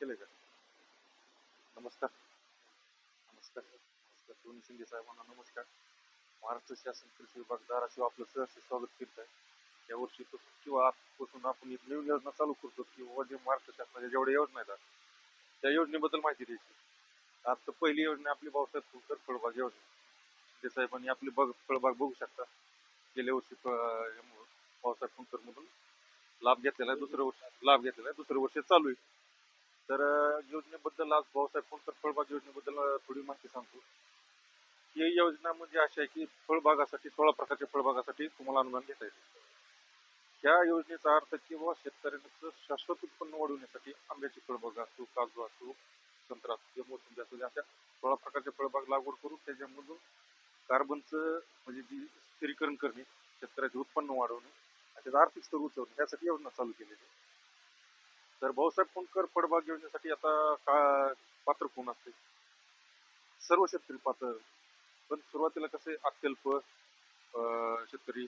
केले का? नमस्कार. नमस्कार. नमस्कार. दोन्ही शिंदे साहेबांना नमस्कार. महाराष्ट्र शासन कृषी विभाग धाराशिव आपलं सहर्ष स्वागत करत आहे. या वर्षी किंवा आजपासून आपण एक नवीन योजना चालू करतो की जे महाराष्ट्र शासनाच्या जेवढ्या योजना आहेत त्या योजनेबद्दल माहिती द्यायची. आज तर पहिली योजना आपली भाऊसाहेब फुलकर फळबाग योजना. शिंदे साहेबांनी आपली बघ फळबाग बघू शकता. गेल्या वर्षी फ- यामुळं भाऊसाहेब फुलकर मधून लाभ घेतलेला आहे दुसरं वर्ष लाभ घेतलेला आहे दुसरं वर्ष चालू आहे. तर योजनेबद्दल आज भाऊसाहेब फुलकर फळबाग योजनेबद्दल थोडी माहिती सांगतो. ही योजना म्हणजे अशी आहे की फळबागासाठी सोळा प्रकारच्या फळबागासाठी तुम्हाला अनुदान देता येते या योजनेचा अर्थ किंवा शेतकऱ्यांचं शाश्वत उत्पन्न वाढवण्यासाठी आंब्याची फळबाग असो काजू असो संत्रा असो किंवा मोसंबी असो अशा सोळा प्रकारच्या फळबाग लागवड करून त्याच्यामधून कार्बनचं म्हणजे जी स्थिरीकरण करणे शेतकऱ्याचे उत्पन्न वाढवणे आणि त्याचा आर्थिक स्तर उचलणे यासाठी योजना चालू केलेली आहे. तर भाऊसाहेब पुणकर फळबाग योजनेसाठी आता का पात्र कोण असते सर्व शेतकरी पात्र. पण सुरुवातीला कसे अत्यल्प शेतकरी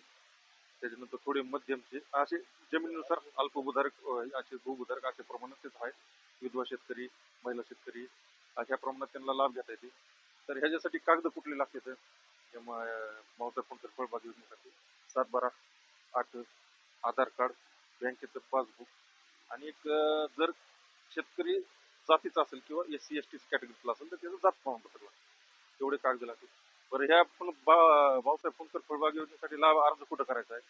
त्याच्यानंतर थोडे मध्यमचे असे जमिनीनुसार अल्पभूधारक असे भूभूधारक अशा प्रमाणात तेच आहे विधवा शेतकरी महिला शेतकरी अशा प्रमाणात त्यांना लाभ घेता येते तर ह्याच्यासाठी कागद कुठले लागते तर भाऊसाहेब पुणकर फळबाग योजनेसाठी. सात बारा आठ आधार कार्ड बँकेचं पासबुक आणि एक जर शेतकरी जातीचा असेल किंवा एस सी एस टी कॅटेगरीतला असेल तर त्याचं जात प्रमाणपत्र लागतं. तेवढे कागद लागतील बरं ह्या पण बा भाऊसाहेब फुंकर फळबाग योजनेसाठी लाभ अर्ज कुठं करायचा आहे?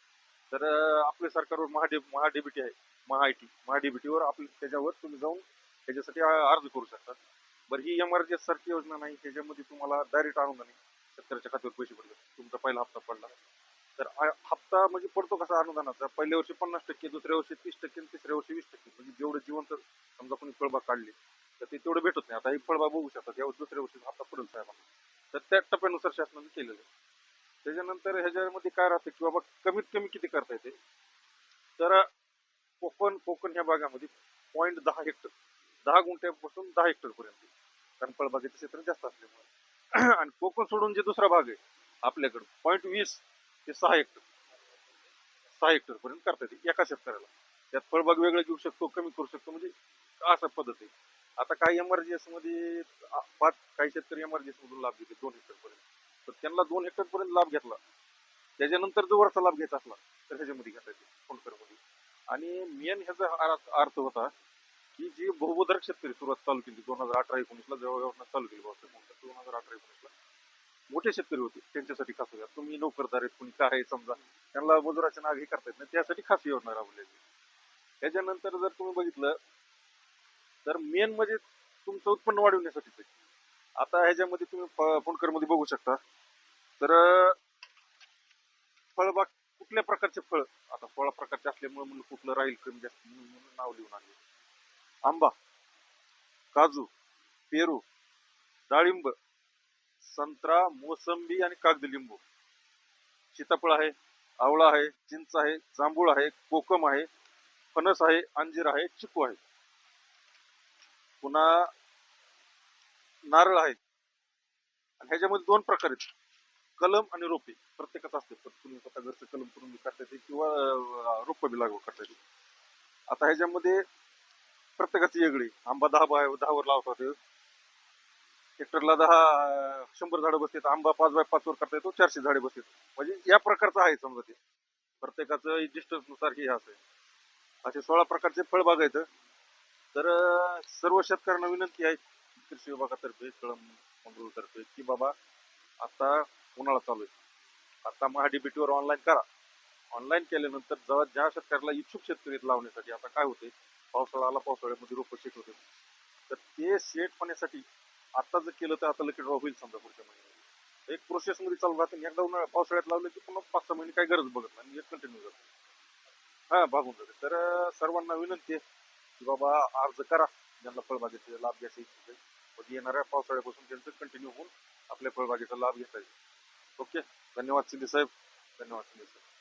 तर आपल्या सरकारवर महाडे महाडीबीटी आहे महाआयटी महाडीबीटीवर आपले त्याच्यावर तुम्ही जाऊन त्याच्यासाठी अर्ज करू शकता. बरं ही एम आर जी सारखी योजना नाही त्याच्यामध्ये तुम्हाला डायरेक्ट अनुदान नाही शेतकऱ्याच्या खात्यावर पैसे पडले तुमचा पहिला हप्ता पडला. तर हप्ता म्हणजे पडतो कसा अनुदानाचा? पहिल्या वर्षी पन्नास टक्के दुसऱ्या वर्षी तीस टक्के आणि तिसऱ्या वर्षी वीस टक्के. म्हणजे जेवढं जिवंत समजा कोणी फळबाग काढली तर ते तेवढं भेटत नाही. आता ही फळबाग बघू शकतात यावर दुसऱ्या वर्षी हप्ता पडेल साहेबांना. तर त्या टप्प्यानुसार शासनाने केलेलं आहे. त्याच्यानंतर ह्याच्यामध्ये काय राहतं की बाबा कमीत कमी किती करता येते? तर कोकण कोकण ह्या भागामध्ये पॉईंट दहा हेक्टर दहा गुंठ्यापासून दहा हेक्टरपर्यंत कारण फळबागेचं क्षेत्र जास्त असल्यामुळे. आणि कोकण सोडून जे दुसरा भाग आहे आपल्याकडं पॉईंट वीस ते सहा हेक्टर. सहा हेक्टर पर्यंत करता येते एका शेतकऱ्याला. त्यात फळबाग वेगळं घेऊ शकतो कमी करू शकतो म्हणजे असा पद्धत आहे. आता काही एमआरजीएसमध्ये पाच काही शेतकरी एमआरजीएस मधून लाभ घेते दोन हेक्टर पर्यंत. तर त्यांना दोन हेक्टर पर्यंत लाभ घेतला. त्याच्यानंतर जो वरचा लाभ घ्यायचा असला तर ह्याच्यामध्ये घेता येते फोनकरमध्ये आणि मेन ह्याचा अर्थ होता की जी बहुबोधरक शेतकरी सुरुवात चालू केली दोन हजार अठरा एकोणीसला जवळ चालू केली भाऊ दोन हजार अठरा एकोणीसला मोठे शेतकरी होते त्यांच्यासाठी खास होत्या तुम्ही नोकरदार आहेत कुणी काय आहे समजा त्यांना मजुराचे नाग हे करता येत नाही त्यासाठी खास योजना राबवलेली त्याच्यानंतर जर तुम्ही बघितलं तर मेन म्हणजे तुमचं उत्पन्न वाढवण्यासाठीच आहे. आता ह्याच्यामध्ये तुम्ही फोनकरमध्ये बघू शकता. तर फळबाग कुठल्या प्रकारचे फळ? आता फळ प्रकारचे असल्यामुळे म्हणून कुठलं राहील कमी जास्त म्हणून नाव लिहून आले आंबा काजू पेरू डाळिंब संत्रा मोसंबी आणि कागदी लिंबू. सीताफळ आहे आवळा आहे चिंच आहे जांभूळ आहे कोकम आहे फणस आहे अंजीर आहे चिकू आहे. पुन्हा नारळ आहे. आणि ह्याच्यामध्ये दोन प्रकार आहेत. कलम आणि रोपे. प्रत्येकाचं असते तुम्ही स्वतः घरचं कलम करून बी करता येते किंवा रोपं बी लागवड करता येते. आता ह्याच्यामध्ये प्रत्येकाची वेगळी. आंबा दहा बाय दहावर लावतात. हेक्टरला दहा शंभर झाडं बसतात आंबा पाच बाय पाचवर करता येतो चारशे झाडे बसतात म्हणजे या प्रकारचं आहे समजा ते. प्रत्येकाचं डिस्टन्सनुसार हे असं आहे. असे सोळा प्रकारचे फळबाग आहेत तर सर्व शेतकऱ्यांना विनंती आहे कृषी विभागातर्फे कळम मंगळूरतर्फे की बाबा आता उन्हाळा चालू आहे. आता महाडीबीटीवर ऑनलाईन करा. ऑनलाईन केल्यानंतर जेव्हा ज्या शेतकऱ्याला इच्छुक शेतकरी लावण्यासाठी आता काय होते पावसाळा आला पावसाळ्यामध्ये रोपं शेट होते. तर ते शेट होण्यासाठी आता जर केलं तर आता लकी ड्रॉ होईल समजा पुढच्या महिन्यात एक प्रोसेस मध्ये चालू राहते आणि एकदा उन्हाळा पावसाळ्यात लावलं की पुन्हा पाच सहा महिने काही गरज बघत नाही एक कंटिन्यू जातो हा भागून जाते. तर सर्वांना विनंती आहे की बाबा अर्ज करा. ज्यांना फळबागेचे लाभ घ्यायचे इच्छुक मग येणाऱ्या पावसाळ्यापासून त्यांचं कंटिन्यू होऊन आपल्या फळबागेचा लाभ घेता येईल. ओके धन्यवाद शिंदे साहेब. धन्यवाद शिंदे साहेब.